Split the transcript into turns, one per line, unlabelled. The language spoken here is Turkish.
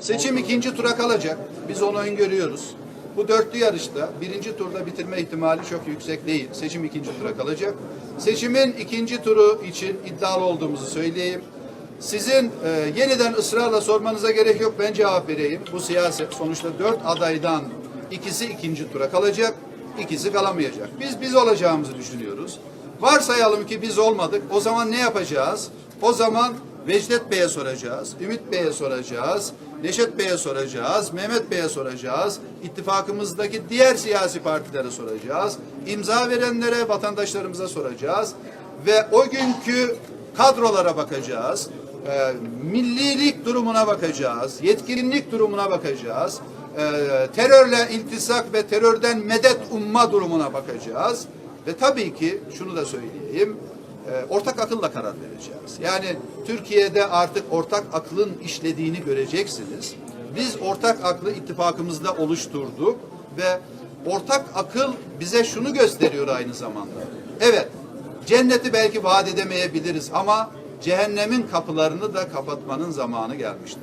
Seçim ikinci tura kalacak. Biz onu öngörüyoruz. Bu dörtlü yarışta birinci turda bitirme ihtimali çok yüksek değil. Seçim ikinci tura kalacak. Seçimin ikinci turu için iddialı olduğumuzu söyleyeyim. Sizin e, yeniden ısrarla sormanıza gerek yok. Ben cevap vereyim. Bu siyaset sonuçta dört adaydan ikisi ikinci tura kalacak, ikisi kalamayacak. Biz biz olacağımızı düşünüyoruz. Varsayalım ki biz olmadık. O zaman ne yapacağız? O zaman Vecdet Bey'e soracağız, Ümit Bey'e soracağız, Neşet Bey'e soracağız, Mehmet Bey'e soracağız, ittifakımızdaki diğer siyasi partilere soracağız, imza verenlere, vatandaşlarımıza soracağız ve o günkü kadrolara bakacağız, e, millilik durumuna bakacağız, yetkinlik durumuna bakacağız, e, terörle iltisak ve terörden medet umma durumuna bakacağız ve tabii ki şunu da söyleyeyim, ortak akılla karar vereceğiz. Yani Türkiye'de artık ortak aklın işlediğini göreceksiniz. Biz ortak aklı ittifakımızda oluşturduk ve ortak akıl bize şunu gösteriyor aynı zamanda. Evet, cenneti belki vaat edemeyebiliriz ama cehennemin kapılarını da kapatmanın zamanı gelmiştir.